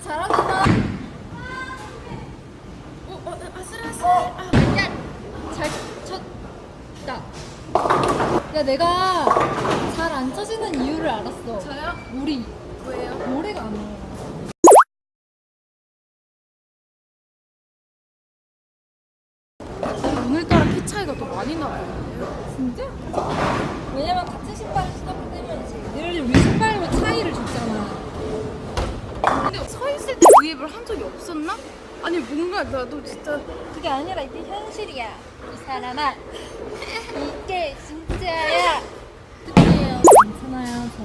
잘한다. 어, 어, 아슬아슬. 아, 잘 쳤다. 야, 내가 잘 안 쳐지는 이유를 알았어. 저요? 우리 뭐예요? 노래가 안 나와. 오늘따라 키 차이가 더 많이 나거든요. 진짜? 왜냐면 같은 신 아니 뭔가 나도 진짜 그게 아니라 이게 현실이야. 이 사람아. 이게 진짜야. 끝이에요. 괜찮아요, 저.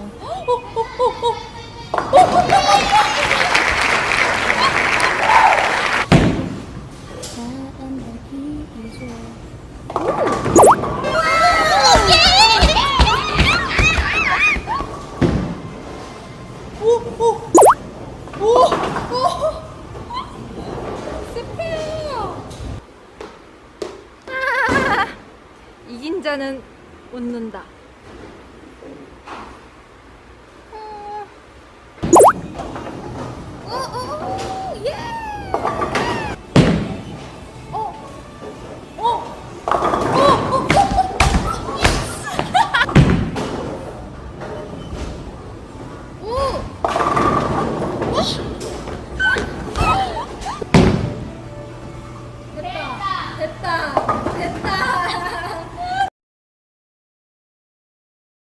어, 어, 그림자는 웃는다. 오, 오, 오, 예!